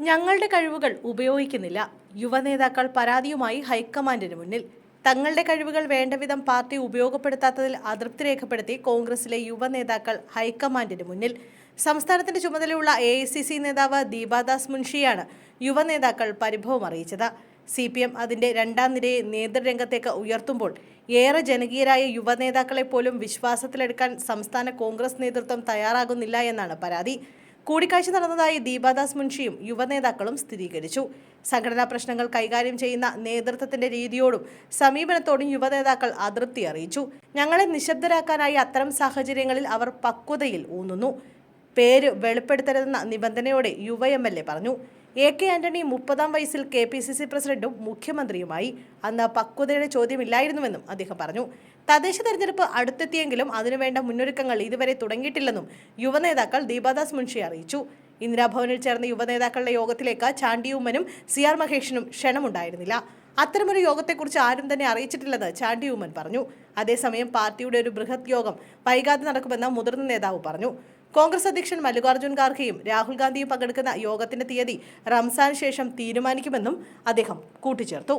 ഞങ്ങളുടെ കഴിവുകൾ ഉപയോഗിക്കുന്നില്ല. യുവനേതാക്കൾ പരാതിയുമായി ഹൈക്കമാൻഡിന് മുന്നിൽ. തങ്ങളുടെ കഴിവുകൾ വേണ്ടവിധം പാർട്ടി ഉപയോഗപ്പെടുത്താത്തതിൽ അതൃപ്തി രേഖപ്പെടുത്തി കോൺഗ്രസിലെ യുവനേതാക്കൾ ഹൈക്കമാൻഡിന് മുന്നിൽ. സംസ്ഥാനത്തിന്റെ ചുമതലയുള്ള എ നേതാവ് ദീപാദാസ് മുൻഷിയാണ് യുവനേതാക്കൾ പരിഭവം അറിയിച്ചത്. സി പി എം അതിന്റെ രണ്ടാം നിരയെ നേതൃരംഗത്തേക്ക് ഉയർത്തുമ്പോൾ ഏറെ ജനകീയരായ യുവനേതാക്കളെ പോലും വിശ്വാസത്തിലെടുക്കാൻ സംസ്ഥാന കോൺഗ്രസ് നേതൃത്വം തയ്യാറാകുന്നില്ല എന്നാണ് പരാതി. കൂടിക്കാഴ്ച നടന്നതായി ദീപാദാസ് മുൻഷിയും യുവനേതാക്കളും സ്ഥിരീകരിച്ചു. സംഘടനാ പ്രശ്നങ്ങൾ കൈകാര്യം ചെയ്യുന്ന നേതൃത്വത്തിന്റെ രീതിയോടും സമീപനത്തോടും യുവനേതാക്കൾ അതൃപ്തി അറിയിച്ചു. ഞങ്ങളെ നിശബ്ദരാക്കാനായി അത്തരം സാഹചര്യങ്ങളിൽ അവർ പക്വതയിൽ ഊന്നുന്നു. പേര് വെളിപ്പെടുത്തരുതെന്ന നിബന്ധനയോടെ യുവ എം എൽ എ പറഞ്ഞു. എ കെ ആന്റണി മുപ്പതാം വയസ്സിൽ കെ പി സി സി പ്രസിഡന്റും മുഖ്യമന്ത്രിയുമായി അന്ന് പക്വതയുടെ ചോദ്യമില്ലായിരുന്നുവെന്നും അദ്ദേഹം പറഞ്ഞു. തദ്ദേശ തെരഞ്ഞെടുപ്പ് അടുത്തെത്തിയെങ്കിലും അതിനുവേണ്ട മുന്നൊരുക്കങ്ങൾ ഇതുവരെ തുടങ്ങിയിട്ടില്ലെന്നും യുവനേതാക്കൾ ദീപാദാസ് മുൻഷി അറിയിച്ചു. ഇന്ദിരാഭവനിൽ ചേർന്ന യുവനേതാക്കളുടെ യോഗത്തിലേക്ക് ചാണ്ടിയൂമ്മനും സി ആർ മഹേഷിനും ക്ഷണമുണ്ടായിരുന്നില്ല. അത്തരമൊരു യോഗത്തെക്കുറിച്ച് ആരും തന്നെ അറിയിച്ചിട്ടില്ലെന്ന് ചാണ്ടിയൂമ്മൻ പറഞ്ഞു. അതേസമയം പാർട്ടിയുടെ ഒരു ബൃഹത് യോഗം വൈകാതെ നടക്കുമെന്ന് മുതിർന്ന നേതാവ് പറഞ്ഞു. കോൺഗ്രസ് അധ്യക്ഷൻ മല്ലികാർജുൻ ഖാർഗെയും രാഹുൽ ഗാന്ധിയും പങ്കെടുക്കുന്ന യോഗത്തിന്റെ തീയതി റംസാൻ ശേഷം തീരുമാനിക്കുമെന്നും അദ്ദേഹം കൂട്ടിച്ചേർത്തു.